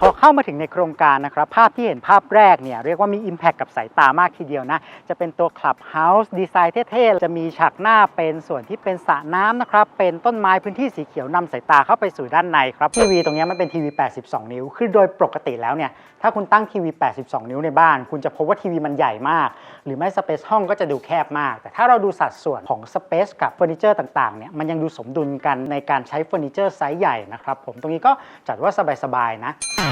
พอเข้ามาถึงในโครงการนะครับภาพที่เห็นภาพแรกเนี่ยเรียกว่ามี Impact กับสายตามากทีเดียวนะ จะเป็นตัว Clubhouse ดีไซน์เท่ๆ จะมีฉากหน้าเป็นส่วนที่เป็นสระน้ำนะครับ เป็นต้นไม้พื้นที่สีเขียวนำสายตาเข้าไปสู่ด้านในครับ ทีวีตรงนี้มันเป็นทีวี 82 นิ้ว คือโดยปกติแล้วเนี่ยถ้าคุณตั้งทีวี 82 นิ้วในบ้าน คุณจะพบว่าทีวีมันใหญ่มาก หรือไม่สเปซห้องก็จะดูแคบมาก แต่ถ้าเราดูสัดส่วนของสเปซกับเฟอร์นิเจอร์ต่างๆเนี่ยมันยังดูสมดุลกันในการใช้เฟอร์นิเจอร์ไซส์ใหญ่นะครับผมตรงนี้ก็จัดว่าสบายๆนะส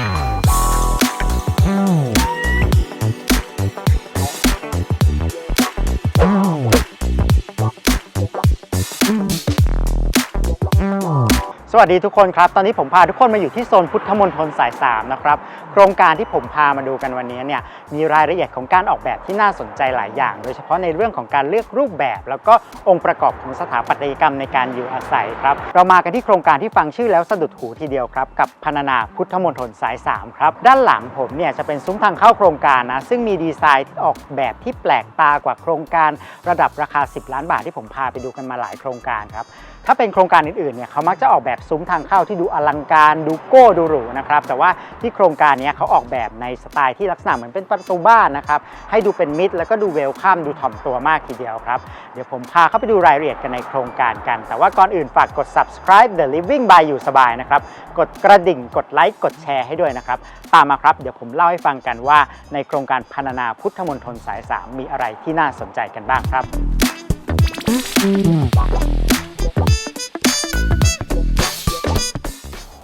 วัสดีทุกคนครับ ตอนนี้ผมพาทุกคนมาอยู่ที่โซนพุทธมณฑลสาย 3 นะครับ โครงการที่ผมพามาดูกันวันนี้เนี่ยมีรายละเอียดของการออกแบบที่น่าสนใจหลายอย่าง โดยเฉพาะในเรื่องของการเลือกรูปแบบ แล้วก็องค์ประกอบของสถาปัตยกรรมในการอยู่อาศัยครับ เรามากันที่โครงการที่ฟังชื่อแล้วสะดุดหูทีเดียวครับ กับพนานาพุทธมณฑลสาย 3 ครับ ด้านหลังผมเนี่ยจะเป็นซุ้มทางเข้าโครงการนะซึ่งมีดีไซน์ออกแบบที่แปลกตากว่าโครงการระดับราคา 10 ล้านบาทที่ผมพาไปดูกันมาหลายโครงการครับ ถ้าเป็นโครงการอื่นๆเนี่ยเขามักจะออกแบบซุ้มทางเข้าที่ดูอลังการดูโก้ดูหรูนะครับแต่ว่าที่โครงการนี้เขาออกแบบในสไตล์ที่ลักษณะเหมือนเป็นประตูบ้านนะครับให้ดูเป็นมิตรแล้วก็ดูเวลคัมดูถ่อมตัวมากทีเดียวครับเดี๋ยวผมพาเข้าไปดูรายละเอียดกันในโครงการกัน แต่ว่าก่อนอื่นฝากกด subscribe the living by อยู่สบายนะครับกดกระดิ่งกดไลค์กดแชร์ให้ด้วยนะครับตามมาครับเดี๋ยวผมเล่าให้ฟังกันว่า ในโครงการพรรณนาพุทธมณฑลสาย 3 มีอะไรที่น่าสนใจกันบ้างครับ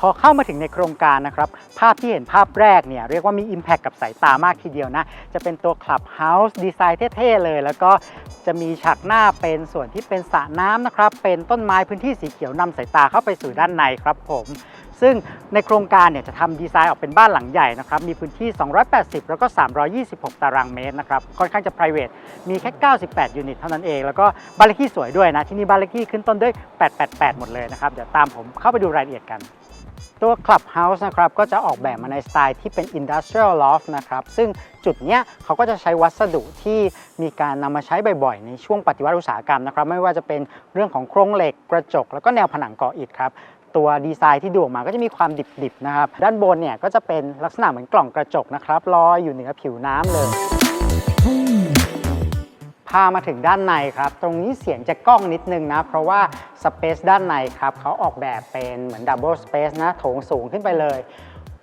พอเข้ามาถึงในโครงการนะครับ ภาพที่เห็นภาพแรกเนี่ยเรียกว่ามี Impact กับสายตามากทีเดียวนะ จะเป็นตัว Clubhouse ดีไซน์เท่ๆเลย แล้วก็จะมีฉากหน้าเป็นส่วนที่เป็นสระน้ำนะครับ เป็นต้นไม้พื้นที่สีเขียวนำสายตาเข้าไปสู่ด้านในครับผมซึ่งในโครงการเนี่ยจะทำดีไซน์ออกเป็นบ้านหลังใหญ่นะครับ มีพื้นที่ 280 แล้วก็ 326 ตารางเมตรนะครับ ค่อนข้างจะ private มีแค่ 98 ยูนิตเท่านั้นเอง แล้วก็บ้านเลขที่สวยด้วยนะ ที่นี่บ้านเลขที่ขึ้นต้นด้วย 888 หมดเลยนะครับ เดี๋ยวตามผมเข้าไปดูรายละเอียดกัน ตัว Clubhouse นะครับก็จะออกแบบมาในสไตล์ที่เป็น Industrial Loft นะครับซึ่งจุดเนี้ยเขาก็จะใช้วัสดุที่มีการนำมาใช้บ่อยๆ ในช่วงปฏิวัติอุตสาหกรรมนะครับไม่ว่าจะเป็นเรื่องของโครงเหล็กกระจก แล้วก็แนวผนังก่ออิฐครับตัวดีไซน์ที่ดูออกมาก็จะมีความดิบๆนะครับด้านบนเนี่ยก็จะเป็นลักษณะเหมือนกล่องกระจกนะครับลอยอยู่เหนือผิวน้ำเลย พามาถึงด้านในครับ ตรงนี้เสียงจะก้องนิดนึงนะ เพราะว่าสเปซด้านในครับเขาออกแบบเป็นเหมือนดับเบิลสเปซนะโถงสูงขึ้นไปเลย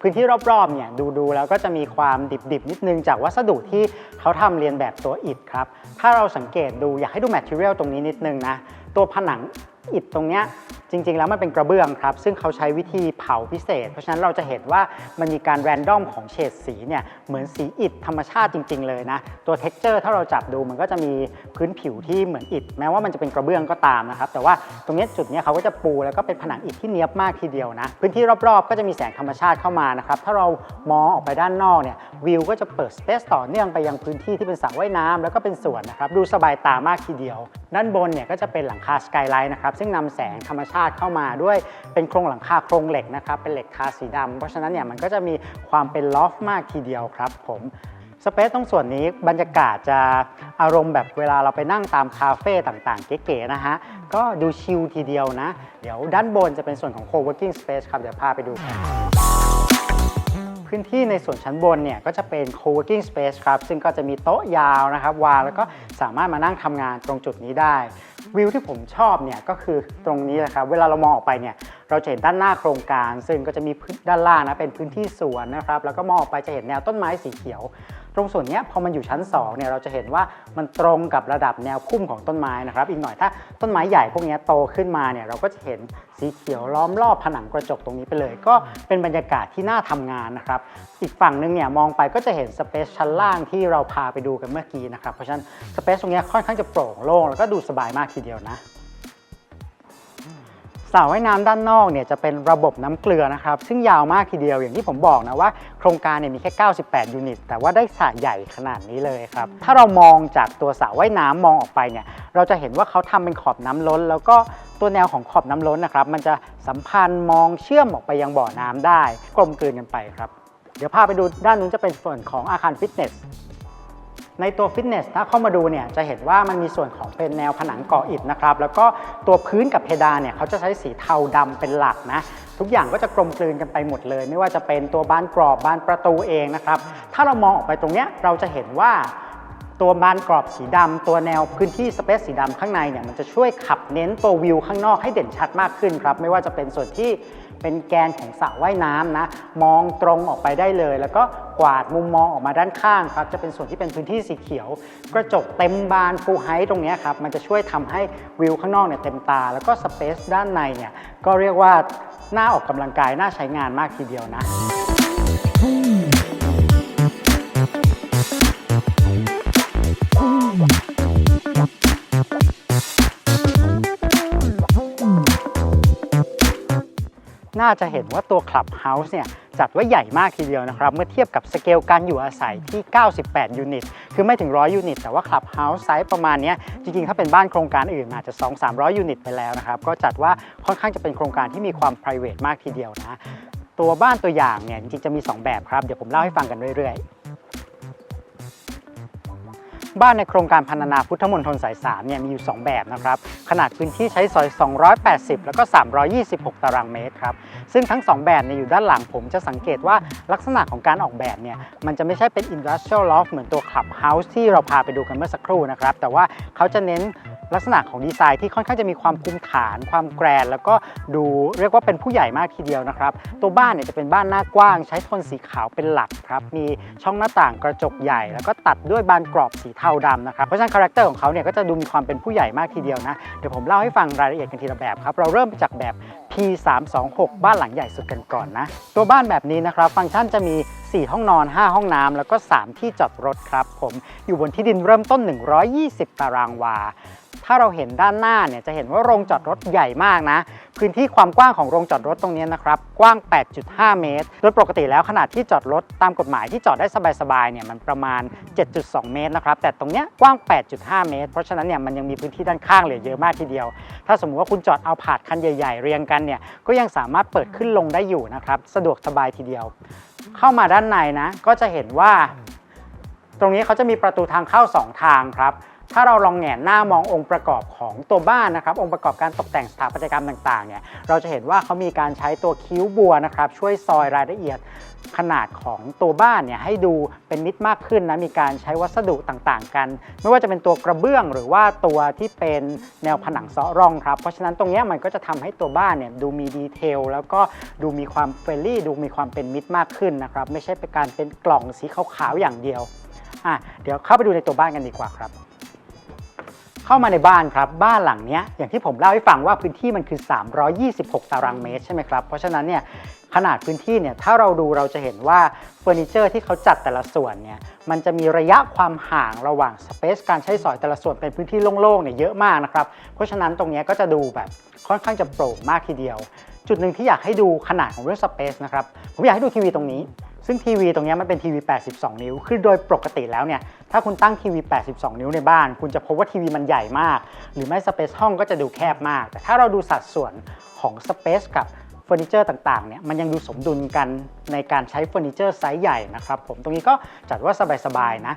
พื้นที่รอบๆเนี่ยดูดูๆแล้วก็จะมีความดิบๆ นิดนึงจากวัสดุที่เขาทำเรียนแบบตัวอิฐครับ ถ้าเราสังเกตดูอยากให้ดูแมทเทียลตรงนี้นิดนึงนะ ตัวผนังอิฐตรงเนี้ย จริง ๆ แล้วมันเป็นกระเบื้องครับ ซึ่งเขาใช้วิธีเผาพิเศษ เพราะฉะนั้นเราจะเห็นว่ามันมีการแรนดอมของเฉดสีเนี่ยเหมือนสีอิฐธรรมชาติจริง ๆ เลยนะ ตัวเท็กเจอร์ถ้าเราจับดูมันก็จะมีพื้นผิวที่เหมือนอิฐ แม้ว่ามันจะเป็นกระเบื้องก็ตามนะครับแต่ว่าตรงนี้จุดนี้เขาก็จะปูแล้วก็เป็นผนังอิฐที่เนียบมากทีเดียวนะพื้นที่รอบๆ ก็จะมีแสงธรรมชาติเข้ามานะครับถ้าเรามองออกไปด้านนอกเนี่ยวิวก็จะเปิดสเปซต่อเนื่องไปยังพื้นที่ที่เป็นสระว่ายน้ำแล้วก็เป็นสวนนะครับดูสบายตามากทีเดียว ด้านบนเนี่ยก็จะเป็นหลังคาสกายไลท์นะครับซึ่งนำแสงธรรมชาติเข้ามาด้วยเป็นโครงหลังคาโครงเหล็กนะครับ เป็นเหล็กทาสีดำเพราะฉะนั้นเนี่ยมันก็จะมีความเป็นลอฟมากทีเดียวครับผมสเปซตรงส่วนนี้บรรยากาศจะอารมณ์แบบเวลาเราไปนั่งตามคาเฟ่ต่างๆ เก๋ๆนะฮะ ก็ดูชิลทีเดียวนะ เดี๋ยวด้านบนจะเป็นส่วนของ co-working space ครับ เดี๋ยวพาไปดูกัน พื้นที่ในส่วนชั้นบนเนี่ยก็จะเป็น co-working space ครับ ซึ่งก็จะมีโต๊ะยาวนะครับวางแล้วก็สามารถมานั่งทำงานตรงจุดนี้ได้ วิวที่ผมชอบเนี่ยก็คือตรงนี้แหละครับ เวลาเรามองออกไปเนี่ยเราจะเห็นด้านหน้าโครงการ ซึ่งก็จะมีด้านล่างนะเป็นพื้นที่สวนนะครับ แล้วก็มองออกไปจะเห็นแนวต้นไม้สีเขียว รงส่วนนี้พอมันอยู่ชั้น2เนี่ยเราจะเห็นว่ามันตรงกับระดับแนวพุ่มของต้นไม้นะครับ อีกหน่อยถ้าต้นไม้ใหญ่พวกนี้โตขึ้นมาเนี่ยเราก็จะเห็นสีเขียวล้อมรอบผนังกระจกตรงนี้ไปเลย ก็เป็นบรรยากาศที่น่าทำงานนะครับ อีกฝั่งหนึงเนี่ยมองไปก็จะเห็นสเปซชั้นล่างที่เราพาไปดูกันเมื่อกี้นะครับ เพราะฉะนั้นสเปซตรงนี้ค่อนข้างจะโปร่งโล่งแล้วก็ดูสบายมากทีเดียวนะ สระว่ายน้ำด้านนอกเนี่ยจะเป็นระบบน้ำเกลือนะครับ ซึ่งยาวมากทีเดียวอย่างที่ผมบอกนะว่า โครงการเนี่ยมีแค่ 98 ยูนิต แต่ว่าได้สระใหญ่ขนาดนี้เลยครับ ถ้าเรามองจากตัวสระว่ายน้ำมองออกไปเนี่ยเราจะเห็นว่าเขาทำเป็นขอบน้ำล้น แล้วก็ตัวแนวของขอบน้ำล้นนะครับ มันจะสัมพันธ์มองเชื่อมออกไปยังบ่อน้ำได้ กลมกลืนกันไปครับ เดี๋ยวพาไปดูด้านนู้นจะเป็นส่วนของอาคารฟิตเนส ในตัวฟิตเนสถ้าเข้ามาดูเนี่ยจะเห็นว่ามันมีส่วนของเป็นแนวผนังก่ออิฐนะครับ แล้วก็ตัวพื้นกับเพดานเนี่ยเขาจะใช้สีเทาดำเป็นหลักนะทุกอย่างก็จะกลมกลืนกันไปหมดเลย ไม่ว่าจะเป็นตัวบานกรอบบานประตูเองนะครับ ถ้าเรามองออกไปตรงเนี้ยเราจะเห็นว่าตัวบานกรอบสีดำตัวแนวพื้นที่สเปซสีดำข้างในเนี่ยมันจะช่วยขับเน้นตัววิวข้างนอกให้เด่นชัดมากขึ้นครับ ไม่ว่าจะเป็นส่วนที่ เป็นแกนของสระว่ายน้ำนะ มองตรงออกไปได้เลย แล้วก็กวาดมุมมองออกมาด้านข้างครับ จะเป็นส่วนที่เป็นพื้นที่สีเขียว กระจกเต็มบานฟูไฮตรงนี้ครับ มันจะช่วยทำให้วิวข้างนอกเนี่ยเต็มตา แล้วก็สเปซด้านในเนี่ยก็เรียกว่าน่าออกกำลังกายน่าใช้งานมากทีเดียวนะ น่าจะเห็นว่าตัว Clubhouse เนี่ยจัดไว้ใหญ่มากทีเดียวนะครับ เมื่อเทียบกับสเกลการอยู่อาศัยที่ 98 ยูนิต คือไม่ถึง 100 ยูนิต แต่ว่า Clubhouse ไซส์ประมาณนี้จริงๆ ถ้าเป็นบ้านโครงการอื่นอาจจะ 2-300 ยูนิตไปแล้วนะครับ ก็จัดว่าค่อนข้างจะเป็นโครงการที่มีความ p r i v a t e มากทีเดียวนะ ตัวบ้านตัวอย่างเนี่ยจริงๆ จะมี 2 แบบครับ เดี๋ยวผมเล่าให้ฟังกันเรื่อยๆ บ้านในโครงการพันนาพุทธมณฑลสาย3เนี่ยมีอยู่ 2 แบบนะครับ ขนาดพื้นที่ใช้สอย 280 แล้วก็ 326 ตารางเมตรครับ ซึ่งทั้ง 2 แบบเนี่ยอยู่ด้านหลังผมจะสังเกตว่าลักษณะของการออกแบบเนี่ยมันจะไม่ใช่เป็น industrial loft เหมือนตัว clubhouse ที่เราพาไปดูกันเมื่อสักครู่นะครับ แต่ว่าเขาจะเน้นลักษณะของดีไซน์ที่ค่อนข้างจะมีความคุมฐาน ความแกรนแล้วก็ดูเรียกว่าเป็นผู้ใหญ่มากทีเดียวนะครับ ตัวบ้านเนี่ยจะเป็นบ้านหน้ากว้าง ใช้โทนสีขาวเป็นหลักครับ มีช่องหน้าต่างกระจกใหญ่ แล้วก็ตัดด้วยบานกรอบสีเทาดำนะครับ เพราะฉะนั้นคาแรคเตอร์ของเขาเนี่ยก็จะดูมีความเป็นผู้ใหญ่มากทีเดียวนะ เดี๋ยวผมเล่าให้ฟังรายละเอียดกันทีละแบบครับ เราเริ่มจากแบบ P326 บ้านหลังใหญ่สุดกันก่อนนะ ตัวบ้านแบบนี้นะครับ ฟังก์ชันจะมี 4 ห้องนอน 5 ห้องน้ำแล้วก็ 3 ที่จอดรถครับ ผมอยู่บนที่ดินเริ่มต้น 120 ตารางวา ถ้าเราเห็นด้านหน้าเนี่ยจะเห็นว่าโรงจอดรถใหญ่มากนะ พื้นที่ความกว้างของโรงจอดรถตรงนี้นะครับกว้าง 8.5 เมตร โดยปกติแล้วขนาดที่จอดรถตามกฎหมายที่จอดได้สบายๆเนี่ยมันประมาณ 7.2 เมตรนะครับแต่ตรงเนี้ยกว้าง 8.5 เมตร เพราะฉะนั้นเนี่ยมันยังมีพื้นที่ด้านข้างเหลือเยอะมากทีเดียว ถ้าสมมุติว่าคุณจอดเอาผาดคันใหญ่ ๆ เรียงกันเนี่ยก็ยังสามารถเปิดขึ้นลงได้อยู่นะครับสะดวกสบายทีเดียว เข้ามาด้านในนะก็จะเห็นว่า ตรงนี้เขาจะมีประตูทางเข้า 2 ทางครับ ถ้าเราลองแงนหน้ามององค์ประกอบของตัวบ้านนะครับ องค์ประกอบการตกแต่งสถาปัตยกรรมต่างๆเนี่ยเราจะเห็นว่าเขามีการใช้ตัวคิ้วบัวนะครับช่วยซอยรายละเอียดขนาดของตัวบ้านเนี่ยให้ดูเป็นมิตรมากขึ้นนะมีการใช้วัสดุต่างๆ กัน ไม่ว่าจะเป็นตัวกระเบื้องหรือว่าตัวที่เป็นแนวผนังเซาะร่องครับ เพราะฉะนั้นตรงนี้มันก็จะทำให้ตัวบ้านเนี่ยดูมีดีเทลแล้วก็ดูมีความเฟรนลี่ดูมีความเป็นมิตรมากขึ้นนะครับ ไม่ใช่เป็นการเป็นกล่องสีขาวๆอย่างเดียวอะเดี๋ยวเข้าไปดูในตัวบ้านกันดีกว่าครับ เข้ามาในบ้านครับ บ้านหลังนี้อย่างที่ผมเล่าให้ฟังว่าพื้นที่มันคือ 326 ตารางเมตรใช่ไหมครับ เพราะฉะนั้นเนี่ยขนาดพื้นที่เนี่ยถ้าเราดูเราจะเห็นว่าเฟอร์นิเจอร์ที่เขาจัดแต่ละส่วนเนี่ยมันจะมีระยะความห่างระหว่างสเปซการใช้สอยแต่ละส่วนเป็นพื้นที่โล่งๆเนี่ยเยอะมากนะครับ เพราะฉะนั้นตรงนี้ก็จะดูแบบค่อนข้างจะโปร่งมากทีเดียว จุดหนึ่งที่อยากให้ดูขนาดของเรื่องสเปซนะครับผมอยากให้ดูทีวีตรงนี้ ซึ่งทีวีตรงนี้มันเป็นทีวี 82 นิ้ว คือโดยปกติแล้วเนี่ย ถ้าคุณตั้งทีวี 82 นิ้วในบ้าน คุณจะพบว่าทีวีมันใหญ่มาก หรือไม่สเปซห้องก็จะดูแคบมาก แต่ถ้าเราดูสัดส่วนของสเปซกับเฟอร์นิเจอร์ต่างๆ เนี่ย มันยังดูสมดุลกันในการใช้เฟอร์นิเจอร์ไซส์ใหญ่นะครับผม ตรงนี้ก็จัดว่าสบายๆ นะ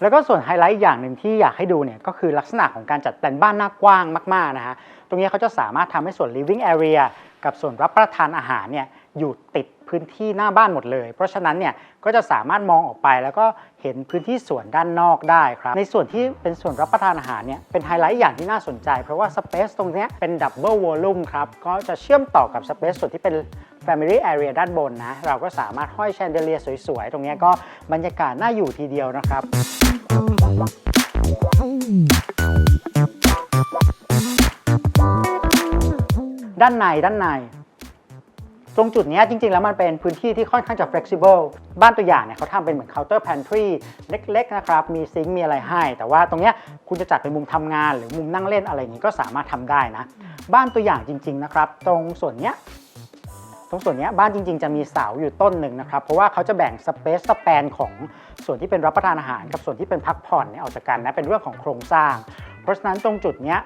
แล้วก็ส่วนไฮไลท์อย่างหนึ่งที่อยากให้ดูเนี่ยก็คือลักษณะของการจัดแปลนบ้านหน้ากว้างมากๆนะฮะ ตรงนี้เขาจะสามารถทำให้ส่วน living area กับส่วนรับประทานอาหารเนี่ยอยู่ติด พื้นที่หน้าบ้านหมดเลย เพราะฉะนั้นเนี่ยก็จะสามารถมองออกไป แล้วก็เห็นพื้นที่สวนด้านนอกได้ครับ ในส่วนที่เป็นส่วนรับประทานอาหารเนี่ยเป็นไฮไลท์อย่างที่น่าสนใจ เพราะว่าสเปซตรงนี้เป็นดับเบิลวอลลุ่มครับก็จะเชื่อมต่อกับสเปซส่วนที่เป็น Family Area ด้านบนนะ เราก็สามารถห้อยแชนเดเลียสวยๆ ตรงนี้ก็บรรยากาศน่าอยู่ทีเดียวนะครับด้านในด้านใน ตรงจุดนี้จริงๆ แล้วมันเป็นพื้นที่ที่ค่อนข้างจะ flexible บ้านตัวอย่างเนี่ยเขาทำเป็นเหมือน counter pantry เล็กๆ นะครับ มีซิงค์มีอะไรให้ แต่ว่าตรงเนี้ยคุณจะจัดเป็นมุมทำงานหรือมุมนั่งเล่นอะไรอย่างนี้ก็สามารถทำได้นะ บ้านตัวอย่างจริง ๆ นะครับ ตรงส่วนเนี้ยตรงส่วนเนี้ยบ้านจริงๆ จะมีเสาอยู่ต้นหนึ่งนะครับ เพราะว่าเขาจะแบ่งสเปซสแปนของส่วนที่เป็นรับประทานอาหารกับส่วนที่เป็นพักผ่อนเนี่ยออกจากกันนะเป็นเรื่องของโครงสร้าง เพราะฉะนั้นตรงจุดเนี้ย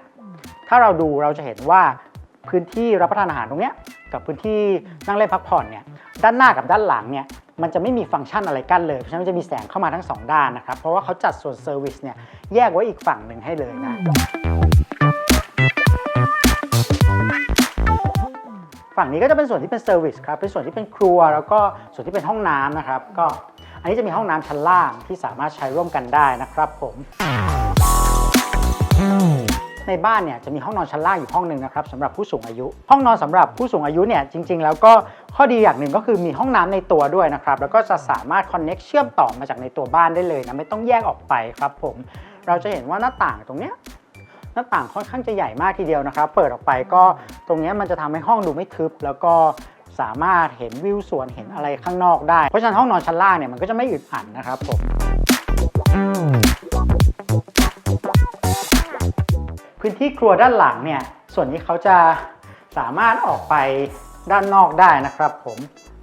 ถ้าเราดูเราจะเห็นว่า พื้นที่รับประทานอาหารตรงเนี้ยกับพื้นที่นั่งเล่นพักผ่อนเนี่ยด้านหน้ากับด้านหลังเนี่ยมันจะไม่มีฟังก์ชันอะไรกั้นเลย เพราะฉะนั้นมันจะมีแสงเข้ามาทั้งสองด้านนะครับ เพราะว่าเขาจัดส่วนเซอร์วิสเนี่ยแยกไว้อีกฝั่งหนึ่งให้เลยนะ ฝั่งนี้ก็จะเป็นส่วนที่เป็นเซอร์วิสครับ เป็นส่วนที่เป็นครัว แล้วก็ส่วนที่เป็นห้องน้ำนะครับ ก็อันนี้จะมีห้องน้ำชั้นล่างที่สามารถใช้ร่วมกันได้นะครับผม ในบ้านเนี่ยจะมีห้องนอนชั้นล่างอยู่ห้องหนึ่งนะครับสำหรับผู้สูงอายุ ห้องนอนสำหรับผู้สูงอายุเนี่ยจริง ๆ แล้วก็ข้อดีอย่างหนึ่งก็คือมีห้องน้ำในตัวด้วยนะครับแล้วก็จะสามารถคอนเน็กเชื่อมต่อมาจากในตัวบ้านได้เลยนะไม่ต้องแยกออกไปครับผมเราจะเห็นว่าหน้าต่างตรงเนี้ยหน้าต่างค่อนข้างจะใหญ่มากทีเดียวนะครับ เปิดออกไปก็ตรงเนี้ยมันจะทำให้ห้องดูไม่ทึบ แล้วก็สามารถเห็นวิวสวนเห็นอะไรข้างนอกได้ เพราะฉะนั้นห้องนอนชั้นล่างเนี่ยมันก็จะไม่อึดอัดนะครับผม พื้นที่ครัวด้านหลังเนี่ยส่วนนี้เขาจะสามารถออกไปด้านนอกได้นะครับ ผม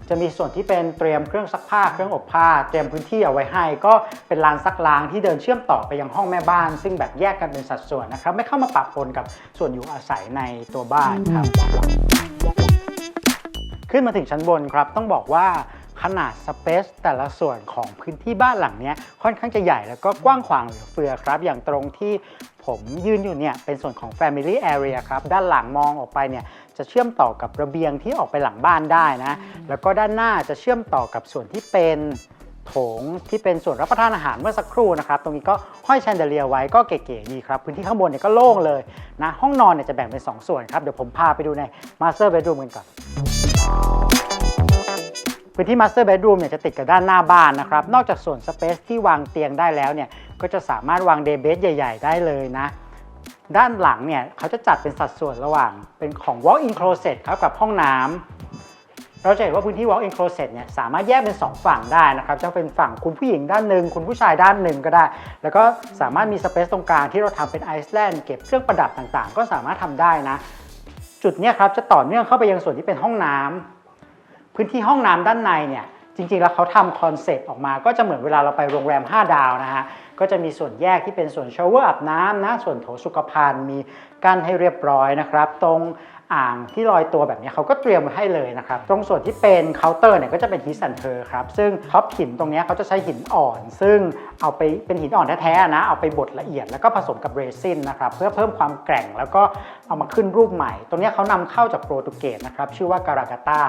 จะมีส่วนที่เป็นเตรียมเครื่องซักผ้าเครื่องอบผ้า เตรียมพื้นที่เอาไว้ให้ ก็เป็นลานซักล้างที่เดินเชื่อมต่อไปยังห้องแม่บ้าน ซึ่งแบบแยกกันเป็นสัดส่วนนะครับ ไม่เข้ามาปะปนกับส่วนอยู่อาศัยในตัวบ้านครับ ขึ้นมาถึงชั้นบนครับต้องบอกว่า ขนาดสเปซแต่ละส่วนของพื้นที่บ้านหลังเนี้ยค่อนข้างจะใหญ่แล้วก็กว้างขวางเหลือเฟือครับ อย่างตรงที่ผมยืนอยู่เนี่ยเป็นส่วนของ Family Area ครับ ด้านหลังมองออกไปเนี่ยจะเชื่อมต่อกับระเบียงที่ออกไปหลังบ้านได้นะ แล้วก็ด้านหน้าจะเชื่อมต่อกับส่วนที่เป็นโถงที่เป็นส่วนรับประทานอาหารเมื่อสักครู่นะครับ ตรงนี้ก็ห้อยแชนเดเลียไว้ก็เก๋ๆดีครับ พื้นที่ข้างบนเนี่ยก็โล่งเลยนะ ห้องนอนเนี่ยจะแบ่งเป็น 2 ส่วนครับ เดี๋ยวผมพาไปดูใน Master Bedroom กันก่อน พื้นที่ Master Bedroom เนี่ยจะติดกับด้านหน้าบ้านนะครับ นอกจากส่วนสเปซที่วางเตียงได้แล้วเนี่ยก็จะสามารถวางเดย์เบดใหญ่ ๆ ได้เลยนะ ด้านหลังเนี่ยเขาจะจัดเป็นสัดส่วนระหว่างเป็นของ walk-in closet ครับกับห้องน้ำเราจะเห็นว่าพื้นที่ walk-in closet เนี่ยสามารถแยกเป็น 2 ฝั่งได้นะครับจะเป็นฝั่งคุณผู้หญิงด้านหนึ่งคุณผู้ชายด้านหนึ่งก็ได้ แล้วก็สามารถมีสเปซตรงกลางที่เราทำเป็นไอซ์แลนด์เก็บเครื่องประดับต่างๆ ก็สามารถทำได้นะ จุดนี้ครับจะต่อเนื่องเข้าไปยังส่วนที่เป็นห้องน้ำ พื้นที่ห้องน้ำด้านในเนี่ยจริงๆ แล้วเขาทำคอนเซปต์ออกมา ก็จะเหมือนเวลาเราไปโรงแรม 5 ดาวนะฮะ ก็จะมีส่วนแยกที่เป็นส่วนชาวเวอร์อาบน้ำนะ ส่วนโถสุขภัณฑ์มีกั้นให้เรียบร้อยนะครับ ตรงอ่างที่ลอยตัวแบบนี้เขาก็เตรียมไว้ให้เลยนะครับ ตรงส่วนที่เป็นเคาน์เตอร์เนี่ยก็จะเป็นฮิสันเทอร์ครับ ซึ่งท็อปหินตรงนี้เขาจะใช้หินอ่อน ซึ่งเอาไปเป็นหินอ่อนแท้ๆนะ เอาไปบดละเอียดแล้วก็ผสมกับเรซินนะครับเพื่อเพิ่มความแกร่งแล้วก็เอามาขึ้นรูปใหม่ ตรงนี้เขานำเข้าจากโปรตุเกสนะครับชื่อว่าการากาตา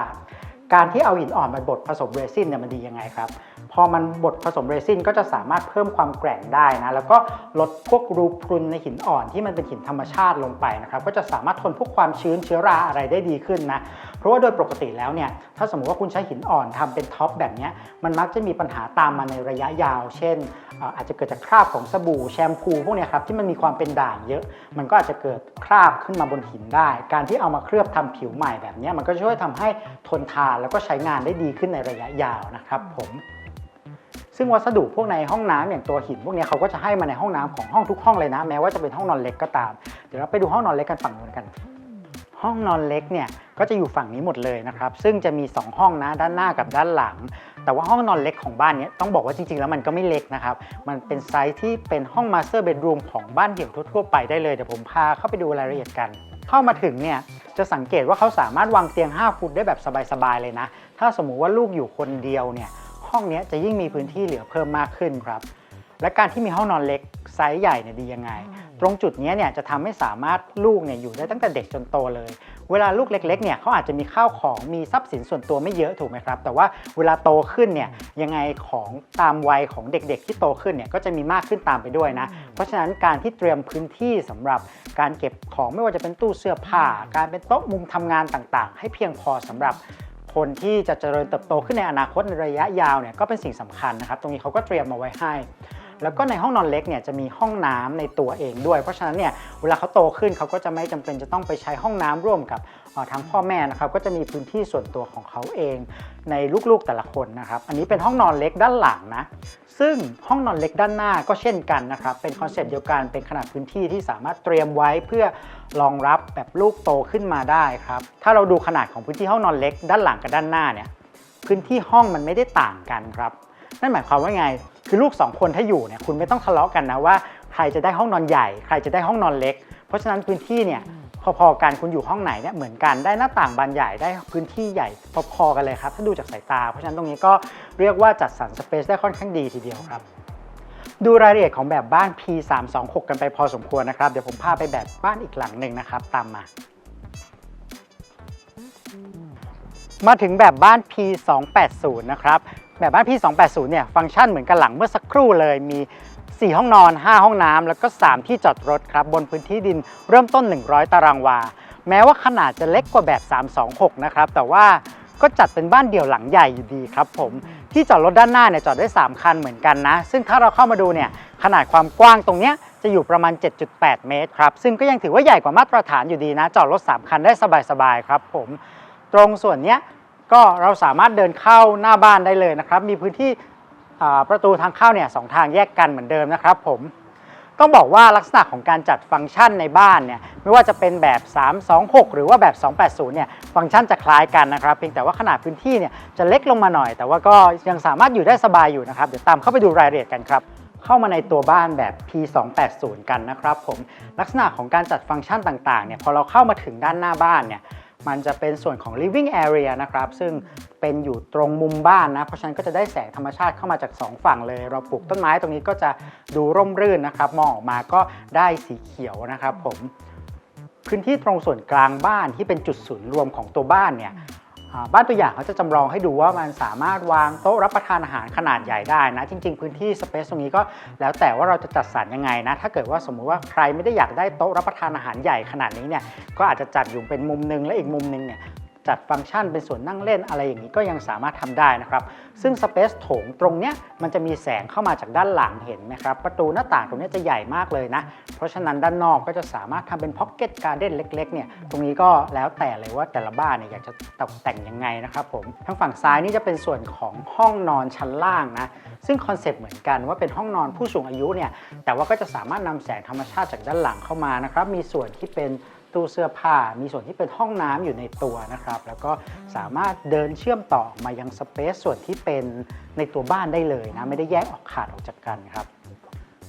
การที่เอาหินอ่อนมาบดผสมเรซินเนี่ยมันดียังไงครับ พอมันบดผสมเรซินก็จะสามารถเพิ่มความแกร่งได้นะ แล้วก็ลดพวกรูพรุนในหินอ่อนที่มันเป็นหินธรรมชาติลงไปนะครับ ก็จะสามารถทนพวกความชื้นเชื้อราอะไรได้ดีขึ้นนะ เพราะว่าโดยปกติแล้วเนี่ย ถ้าสมมติว่าคุณใช้หินอ่อนทำเป็นท็อปแบบนี้ มันมักจะมีปัญหาตามมาในระยะยาว เช่น อาจจะเกิดจากคราบของสบู่แชมพูพวกนี้ครับที่มันมีความเป็นด่างเยอะ มันก็อาจจะเกิดคราบขึ้นมาบนหินได้ การที่เอามาเคลือบทำผิวใหม่แบบนี้มันก็ช่วยทำให้ทนทานแล้วก็ใช้งานได้ดีขึ้นในระยะยาวนะครับผม ซึ่งวัสดุพวกในห้องน้ำอย่างตัวหินพวกนี้เขาก็จะให้มาในห้องน้ำของห้องทุกห้องเลยนะ แม้ว่าจะเป็นห้องนอนเล็กก็ตาม เดี๋ยวเราไปดูห้องนอนเล็กกันฝั่งนู้นกัน ห้องนอนเล็กเนี่ยก็จะอยู่ฝั่งนี้หมดเลยนะครับ ซึ่งจะมี 2 ห้องนะด้านหน้ากับด้านหลัง แต่ว่าห้องนอนเล็กของบ้านนี้ต้องบอกว่าจริง ๆ แล้วมันก็ไม่เล็กนะครับ มันเป็นไซส์ที่เป็นห้องมาสเตอร์เบดรูมของบ้านเดี่ยวทั่วๆไปได้เลยเดี๋ยวผมพาเข้าไปดูรายละเอียดกัน เข้ามาถึงเนี่ยจะสังเกตว่าเขาสามารถวางเตียง 5 ฟุตได้แบบสบายๆเลยนะ ถ้าสมมุติว่าลูกอยู่คนเดียวเนี่ย ห้องเนี้ยจะยิ่งมีพื้นที่เหลือเพิ่มมากขึ้นครับ และการที่มีห้องนอนเล็กไซส์ใหญ่เนี่ยดียังไง ตรงจุดเนี้ยเนี่ยจะทำให้สามารถลูกเนี่ยอยู่ได้ตั้งแต่เด็กจนโตเลย เวลาลูกเล็กๆเนี่ยเขาอาจจะมีข้าวของมีทรัพย์สินส่วนตัวไม่เยอะถูกไหมครับ แต่ว่าเวลาโตขึ้นเนี่ยยังไงของตามวัยของเด็กๆ ที่โตขึ้นเนี่ยก็จะมีมากขึ้นตามไปด้วยนะ เพราะฉะนั้นการที่เตรียมพื้นที่สำหรับการเก็บของไม่ว่าจะเป็นตู้เสื้อผ้า การเป็นโต๊ะมุมทำงานต่างๆ ให้เพียงพอสำหรับ คนที่จะเจริญเติบโตขึ้นในอนาคตในระยะยาวเนี่ยก็เป็นสิ่งสำคัญนะครับ ตรงนี้เขาก็เตรียมมาไว้ให้ แล้วก็ในห้องนอนเล็กเนี่ยจะมีห้องน้ำในตัวเองด้วย เพราะฉะนั้นเนี่ยเวลาเขาโตขึ้นเขาก็จะไม่จำเป็นจะต้องไปใช้ห้องน้ำร่วมกับ ทั้งพ่อแม่นะครับก็จะมีพื้นที่ส่วนตัวของเขาเองในลูกๆแต่ละคนนะครับ อันนี้เป็นห้องนอนเล็กด้านหลังนะ ซึ่งห้องนอนเล็กด้านหน้าก็เช่นกันนะครับ เป็นคอนเซปต์เดียวกันเป็นขนาดพื้นที่ที่สามารถเตรียมไว้เพื่อรองรับแบบลูกโตขึ้นมาได้ครับ ถ้าเราดูขนาดของพื้นที่ห้องนอนเล็กด้านหลังกับด้านหน้าเนี่ยพื้นที่ห้องมันไม่ได้ต่างกันครับนั่นหมายความว่าไง คือลูก 2 คนถ้าอยู่เนี่ยคุณไม่ต้องทะเลาะกันนะว่าใครจะได้ห้องนอนใหญ่ ใครจะได้ห้องนอนเล็ก เพราะฉะนั้นพื้นที่เนี่ย พอๆกันคุณอยู่ห้องไหนเนี่ยเหมือนกันได้หน้าต่างบานใหญ่ได้พื้นที่ใหญ่พอๆกันเลยครับ ถ้าดูจากสายตา เพราะฉะนั้นตรงนี้ก็เรียกว่าจัดสรรสเปซได้ค่อนข้างดีทีเดียวครับดูรายละเอียดของแบบบ้าน P326 กันไปพอสมควรนะครับ เดี๋ยวผมพาไปแบบบ้านอีกหลังหนึ่งนะครับ ตามมา มาถึงแบบบ้าน P280 นะครับ แบบบ้าน P280 เนี่ย ฟังก์ชันเหมือนกันหลังเมื่อสักครู่เลย มี 4 ห้องนอน 5 ห้องน้ำแล้วก็ 3 ที่จอดรถครับ บนพื้นที่ดินเริ่มต้น 100 ตารางวา แม้ว่าขนาดจะเล็กกว่าแบบ 326 นะครับ แต่ว่าก็จัดเป็นบ้านเดี่ยวหลังใหญ่อยู่ดีครับผมที่จอดรถด้านหน้าเนี่ยจอดได้ 3 คันเหมือนกันนะ ซึ่งถ้าเราเข้ามาดูเนี่ยขนาดความกว้างตรงเนี้ยจะอยู่ประมาณ 7.8 เมตรครับ ซึ่งก็ยังถือว่าใหญ่กว่ามาตรฐานอยู่ดีนะ จอดรถ 3 คันได้สบายๆครับผม ตรงส่วนเนี้ยก็เราสามารถเดินเข้าหน้าบ้านได้เลยนะครับ มีพื้นที่ ประตูทางเข้าเนี่ยสองทางแยกกันเหมือนเดิมนะครับผมต้องบอกว่าลักษณะของการจัดฟังก์ชันในบ้านเนี่ยไม่ว่าจะเป็นแบบ 326 หรือว่าแบบ 280 เนี่ยฟังก์ชันจะคล้ายกันนะครับ เพียงแต่ว่าขนาดพื้นที่เนี่ยจะเล็กลงมาหน่อย แต่ว่าก็ยังสามารถอยู่ได้สบายอยู่นะครับ เดี๋ยวตามเข้าไปดูรายละเอียดกันครับเข้ามาในตัวบ้านแบบ P280 กันนะครับผมลักษณะของการจัดฟังก์ชันต่างๆเนี่ยพอเราเข้ามาถึงด้านหน้าบ้านเนี่ย มันจะเป็นส่วนของ living area นะครับ ซึ่งเป็นอยู่ตรงมุมบ้านนะ เพราะฉะนั้นก็จะได้แสงธรรมชาติเข้ามาจาก 2 ฝั่งเลย เราปลูกต้นไม้ตรงนี้ก็จะดูร่มรื่นนะครับ มองออกมาก็ได้สีเขียวนะครับผม พื้นที่ตรงส่วนกลางบ้านที่เป็นจุดศูนย์รวมของตัวบ้านเนี่ย บ้านตัวอย่างเขาจะจำลองให้ดูว่ามันสามารถวางโต๊ะรับประทานอาหารขนาดใหญ่ได้นะ จริง ๆ พื้นที่สเปซตรงนี้ก็แล้วแต่ว่าเราจะจัดสรรยังไงนะ ถ้าเกิดว่าสมมุติว่าใครไม่ได้อยากได้โต๊ะรับประทานอาหารใหญ่ขนาดนี้เนี่ยก็อาจจะจัดอยู่เป็นมุมหนึงและอีกมุมหนึงเนี่ย จัดฟังก์ชันเป็นส่วนนั่งเล่นอะไรอย่างนี้ก็ยังสามารถทำได้นะครับ ซึ่งสเปซโถงตรงเนี้ยมันจะมีแสงเข้ามาจากด้านหลังเห็นไหมครับ ประตูหน้าต่างตรงเนี้ยจะใหญ่มากเลยนะ เพราะฉะนั้นด้านนอกก็จะสามารถทำเป็นพ็อกเก็ตการ์เด้นเล็กๆเนี่ยตรงนี้ก็แล้วแต่เลยว่าแต่ละบ้านเนี่ยอยากจะตกแต่งยังไงนะครับผมทางฝั่งซ้ายนี่จะเป็นส่วนของห้องนอนชั้นล่างนะซึ่งคอนเซปต์เหมือนกันว่าเป็นห้องนอนผู้สูงอายุเนี่ยแต่ว่าก็จะสามารถนำแสงธรรมชาติจากด้านหลังเข้ามานะครับมีส่วนที่เป็น ตู้เสื้อผ้า มีส่วนที่เป็นห้องน้ำอยู่ในตัวนะครับ แล้วก็สามารถเดินเชื่อมต่อมายังสเปซส่วนที่เป็นในตัวบ้านได้เลยนะ ไม่ได้แยกออกขาดออกจากกันครับ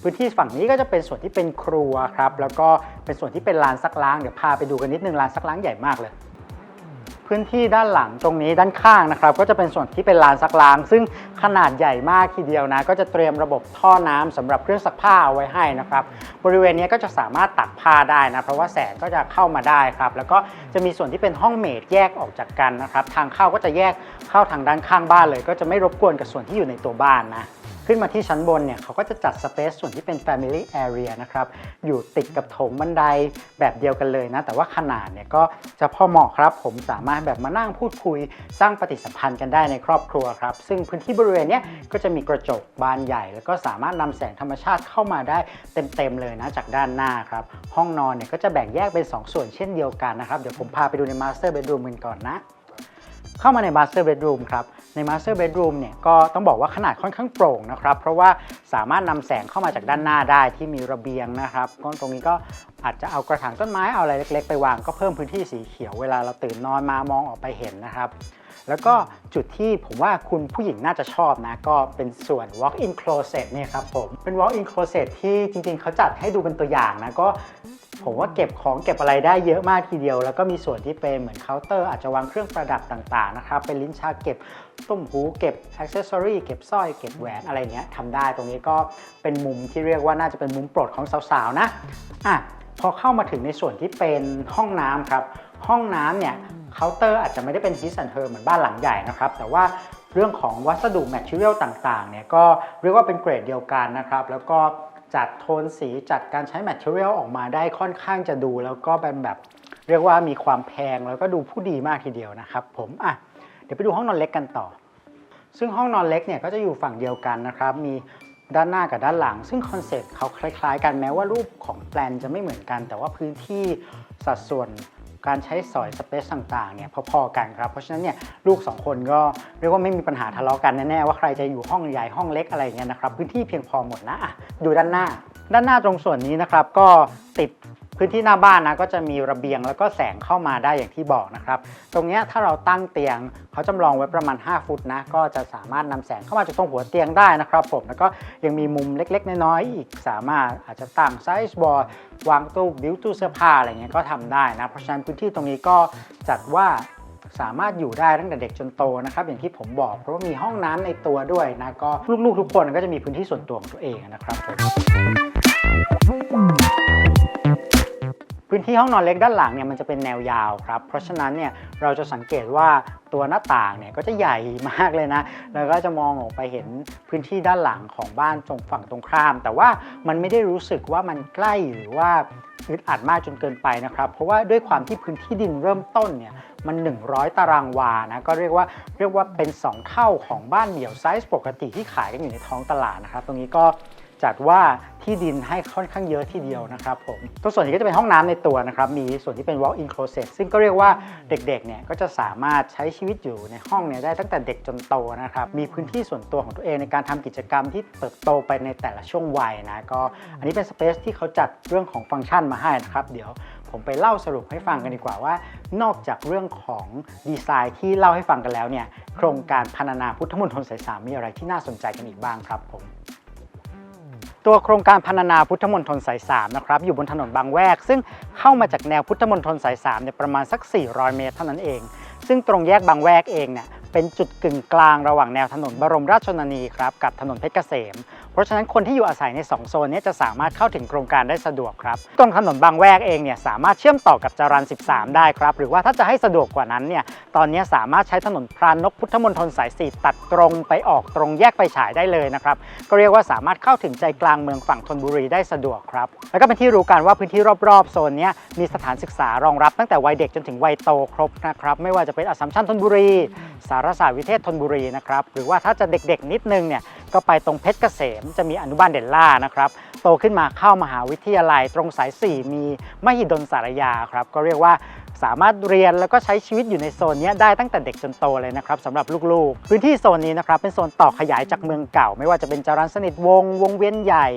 พื้นที่ฝั่งนี้ก็จะเป็นส่วนที่เป็นครัวครับ แล้วก็เป็นส่วนที่เป็นลานซักล้าง เดี๋ยวพาไปดูกันนิดนึงลานซักล้างใหญ่มากเลย พื้นที่ด้านหลังตรงนี้ด้านข้างนะครับ ก็จะเป็นส่วนที่เป็นลานซักล้าง ซึ่งขนาดใหญ่มากทีเดียวนะ ก็จะเตรียมระบบท่อน้ำสำหรับเครื่องซักผ้าเอาไว้ให้นะครับ บริเวณนี้ก็จะสามารถตักผ้าได้นะ เพราะว่าแสงก็จะเข้ามาได้ครับ แล้วก็จะมีส่วนที่เป็นห้องเมดแยกออกจากกันนะครับ ทางเข้าก็จะแยกเข้าทางด้านข้างบ้านเลย ก็จะไม่รบกวนกับส่วนที่อยู่ในตัวบ้านนะ ขึ้นมาที่ชั้นบนเนี่ยเขาก็จะจัดสเปซส่วนที่เป็น Family Area นะครับ อยู่ติดกับโถงบันไดแบบเดียวกันเลยนะ แต่ว่าขนาดเนี่ยก็จะพอเหมาะครับ ผมสามารถแบบมานั่งพูดคุย สร้างปฏิสัมพันธ์กันได้ในครอบครัวครับ ซึ่งพื้นที่บริเวณเนี้ยก็จะมีกระจกบานใหญ่ แล้วก็สามารถนำแสงธรรมชาติเข้ามาได้เต็มๆเลยนะจากด้านหน้าครับ ห้องนอนเนี่ยก็จะแบ่งแยกเป็น 2 ส่วนเช่นเดียวกันนะครับ เดี๋ยวผมพาไปดูใน Master Bedroom กันก่อนนะ เข้ามาใน Master Bedroom ครับใน Master Bedroom เนี่ยก็ต้องบอกว่าขนาดค่อนข้างโปร่งนะครับ เพราะว่าสามารถนำแสงเข้ามาจากด้านหน้าได้ที่มีระเบียงนะครับก็ตรงนี้ก็อาจจะเอากระถางต้นไม้เอาอะไรเล็ก ๆ ไปวางก็เพิ่มพื้นที่สีเขียวเวลาเราตื่นนอนมามองออกไปเห็นนะครับ แล้วก็จุดที่ผมว่าคุณผู้หญิงน่าจะชอบนะ ก็เป็นส่วน walk-in closet เนี่ยครับผมเป็น walk-in closet ที่จริงๆ เขาจัดให้ดูเป็นตัวอย่างนะก็ ผมว่าเก็บของเก็บอะไรได้เยอะมากทีเดียว แล้วก็มีส่วนที่เป็นเหมือนเคาน์เตอร์อาจจะวางเครื่องประดับต่างๆนะครับเป็นลิ้นชักเก็บตุ้มหูเก็บอ c เซสซอรี่เก็บสร้อยเก็บแหวนอะไรเงี้ยทำได้ตรงนี้ก็เป็นมุมที่เรียกว่าน่าจะเป็นมุมโปรดของสาวๆนะอะพอเข้ามาถึงในส่วนที่เป็นห้องน้ำครับห้องน้ำเนี่ยเคาน์เตอร์อาจจะไม่ได้เป็น his and her เหมือนบ้านหลังใหญ่นะครับแต่ว่าเรื่องของวัสดุ material ต่างๆเนี่ยก็เรียกว่าเป็นเกรดเดียวกันนะครับแล้วก็ จัดโทนสีจัดการใช้ material ออกมาได้ค่อนข้างจะดู แล้วก็เป็นแบบเรียกว่ามีความแพงแล้วก็ดูผู้ดีมากทีเดียวนะครับผมอะเดี๋ยวไปดูห้องนอนเล็กกันต่อ ซึ่งห้องนอนเล็กเนี่ยก็จะอยู่ฝั่งเดียวกันนะครับ มีด้านหน้ากับด้านหลัง ซึ่งคอนเซ็ปต์เขาคล้าย ๆ กันแม้ว่ารูปของแปลนจะไม่เหมือนกัน แต่ว่าพื้นที่สัดส่วน การใช้สอยสเปซต่างๆเนี่ยพอๆกันครับ เพราะฉะนั้นเนี่ยลูกสองคนก็เรียกว่าไม่มีปัญหาทะเลาะกันแน่ๆว่าใครจะอยู่ห้องใหญ่ห้องเล็กอะไรเงี้ยนะครับพื้นที่เพียงพอหมดนะอะดูด้านหน้า ด้านหน้าตรงส่วนนี้นะครับก็ติด พื้นที่หน้าบ้านนะก็จะมีระเบียงแล้วก็แสงเข้ามาได้อย่างที่บอกนะครับ ตรงนี้ถ้าเราตั้งเตียงเขาจำลองไว้ประมาณ 5 ฟุตนะ ก็จะสามารถนำแสงเข้ามาจากตรงหัวเตียงได้นะครับผมแล้วก็ยังมีมุมเล็กๆ น้อยๆอีกสามารถอาจจะตั้งไซส์บอร์ดวางตู้บิวตู้เสื้อผ้าอะไรเงี้ยก็ทำได้นะ เพราะฉะนั้นพื้นที่ตรงนี้ก็จัดว่าสามารถอยู่ได้ตั้งแต่เด็กจนโตนะครับอย่างที่ผมบอกเพราะว่ามีห้องน้ำในตัวด้วยนะก็ลูกๆ ทุกคนก็จะมีพื้นที่ส่วนตัวของตัวเองนะครับผม พื้นที่ห้องนอนเล็กด้านหลังเนี่ยมันจะเป็นแนวยาวครับ เพราะฉะนั้นเนี่ยเราจะสังเกตว่าตัวหน้าต่างเนี่ยก็จะใหญ่มากเลยนะ แล้วก็จะมองออกไปเห็นพื้นที่ด้านหลังของบ้านตรงฝั่งตรงข้าม แต่ว่ามันไม่ได้รู้สึกว่ามันใกล้หรือว่าอึดอัดมากจนเกินไปนะครับ เพราะว่าด้วยความที่พื้นที่ดินเริ่มต้นเนี่ยมัน 100 ตารางวานะ ก็เรียกว่าเรียกว่าเป็น 2 เท่าของบ้านเดี่ยวไซส์ปกติที่ขายกันอยู่ในท้องตลาดนะครับ ตรงนี้ก็ จัดว่าที่ดินให้ค่อนข้างเยอะทีเดียวนะครับผมตัวส่วนนี้ก็จะเป็นห้องน้ำในตัวนะครับ มีส่วนที่เป็น walk-in closet ซึ่งก็เรียกว่าเด็กๆเนี่ยก็จะสามารถใช้ชีวิตอยู่ในห้องเนี่ยได้ตั้งแต่เด็กจนโตนะครับ มีพื้นที่ส่วนตัวของตัวเองในการทำกิจกรรมที่เติบโตไปในแต่ละช่วงวัยนะก็อันนี้เป็นสเปซที่เขาจัดเรื่องของฟังก์ชันมาให้นะครับเดี๋ยวผมไปเล่าสรุปให้ฟังกันดีกว่าว่า นอกจากเรื่องของดีไซน์ที่เล่าให้ฟังกันแล้วเนี่ยโครงการพัฒนาพุทธมณฑลสายสามมีอะไรที่น่าสนใจกันอีกบ้างครับผม ตัวโครงการพัฒนาพุทธมณฑลสาย3นะครับอยู่บนถนนบางแวก ซึ่งเข้ามาจากแนวพุทธมณฑลสาย3เนี่ยประมาณสัก 400 เมตรเท่านั้นเอง ซึ่งตรงแยกบางแวกเองเนี่ยเป็นจุดกึ่งกลางระหว่างแนวถนนบรมราชชนนีครับกับถนนเพชรเกษม เพราะฉะนั้นคนที่อยู่อาศัยใน 2 โซนนี้จะสามารถเข้าถึงโครงการได้สะดวกครับ ตรงถนนบางแวกเองเนี่ยสามารถเชื่อมต่อกับจรัญ13 ได้ครับ หรือว่าถ้าจะให้สะดวกกว่านั้นเนี่ยตอนนี้สามารถใช้ถนนพรานนกพุทธมณฑลสาย 4 ตัดตรงไปออกตรงแยกไฟฉายได้เลยนะครับก็เรียกว่าสามารถเข้าถึงใจกลางเมืองฝั่งธนบุรีได้สะดวกครับแล้วก็เป็นที่รู้กันว่าพื้นที่รอบๆโซนนี้มีสถานศึกษารองรับตั้งแต่วัยเด็กจนถึงวัยโตครบนะครับไม่ว่าจะเป็นอัสสัมชัญธนบุรี สารศาสตร์วิเทศธนบุรีนะครับหรือว่าถ้าจะเด็กๆนิดนึงเนี่ย ก็ไปตรงเพชรเกษมจะมีอนุบาลเด่นล่านะครับ โตขึ้นมาเข้ามหาวิทยาลัยตรงสาย 4 มีมหิดลสารยาครับ ก็เรียกว่าสามารถเรียนแล้วก็ใช้ชีวิตอยู่ในโซนนี้ได้ตั้งแต่เด็กจนโตเลยนะครับสำหรับลูกๆ พื้นที่โซนนี้นะครับเป็นโซนต่อขยายจากเมืองเก่า ไม่ว่าจะเป็นจรัญสนิทวง วงเวียนใหญ่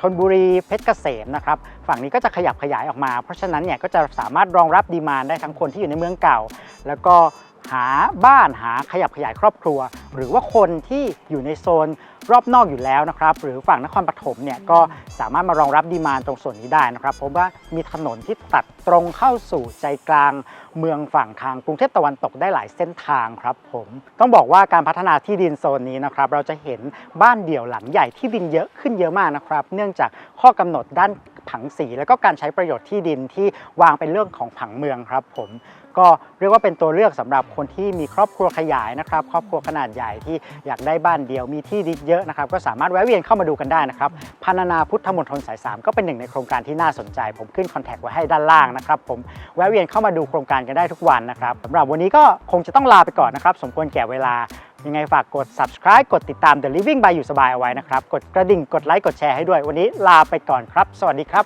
ธนบุรีเพชรเกษมนะครับฝั่งนี้ก็จะขยับขยายออกมา เพราะฉะนั้นเนี่ยก็จะสามารถรองรับดีมานได้ทั้งคนที่อยู่ในเมืองเก่า แล้วก็ หาบ้านหาขยับขยายครอบครัว หรือว่าคนที่อยู่ในโซนรอบนอกอยู่แล้วนะครับ หรือฝั่งนครปฐมเนี่ยก็สามารถมารองรับดีมานตรงส่วนนี้ได้นะครับเพราะว่ามีถนนที่ตัดตรงเข้าสู่ใจกลาง เมืองฝั่งทางกรุงเทพตะวันตกได้หลายเส้นทางครับ ผมต้องบอกว่าการพัฒนาที่ดินโซนนี้นะครับ เราจะเห็นบ้านเดี่ยวหลังใหญ่ที่ดินเยอะขึ้นเยอะมากนะครับ เนื่องจากข้อกำหนดด้านผังสี แล้วก็การใช้ประโยชน์ที่ดินที่วางเป็นเรื่องของผังเมืองครับ ผม ก็เรียกว่าเป็นตัวเลือกสำหรับคนที่มีครอบครัวขยายนะครับ ครอบครัวขนาดใหญ่ที่อยากได้บ้านเดียวมีที่ดินเยอะนะครับ ก็สามารถแวะเวียนเข้ามาดูกันได้นะครับพัฒนาพุทธมณฑลสาย 3 ก็เป็นหนึ่งในโครงการที่น่าสนใจ ผมขึ้นคอนแทคไว้ให้ด้านล่างนะครับผมแวะเวียนเข้ามาดูโครงการกันได้ทุกวันนะครับสำหรับวันนี้ก็คงจะต้องลาไปก่อนนะครับ สมควรแก่เวลายังไงฝากกด subscribe กดติดตาม The Living by อยู่สบายเอาไว้นะครับ กดกระดิ่ง กดไลค์ กดแชร์ให้ด้วย วันนี้ลาไปก่อนครับ สวัสดีครับ